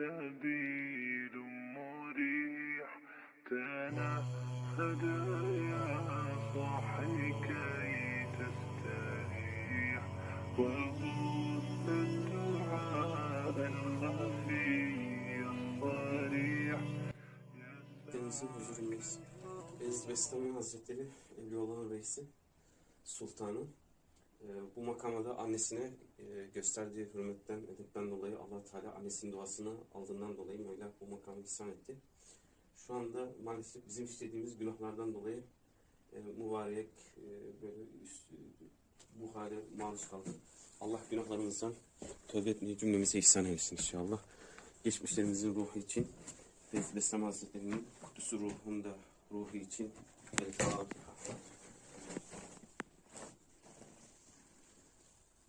سبيل مريح تنهد يا صاحي كي تستريح وغف الدعاء الخفي الصريح Denizin huzurundayız. Ezbestami Hazretleri, Evliyaullah Reisi, Sultanı ee, bu makama da annesine e, gösterdiği hürmetten, edepten dolayı allah Teala annesinin duasını aldığından dolayı Mevla bu makamı ihsan etti. Şu anda maalesef bizim işlediğimiz günahlardan dolayı e, mübarek e, böyle üst, bu hale maruz kaldık. Allah günahlarımızdan tövbe etmeyi cümlemize ihsan eylesin inşallah. Geçmişlerimizin ruhu için Beyazıt Bestami Hazretleri'nin kudusu ruhunda ruhu için Fatiha.